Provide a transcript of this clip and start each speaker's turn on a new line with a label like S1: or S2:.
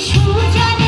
S1: সুজনে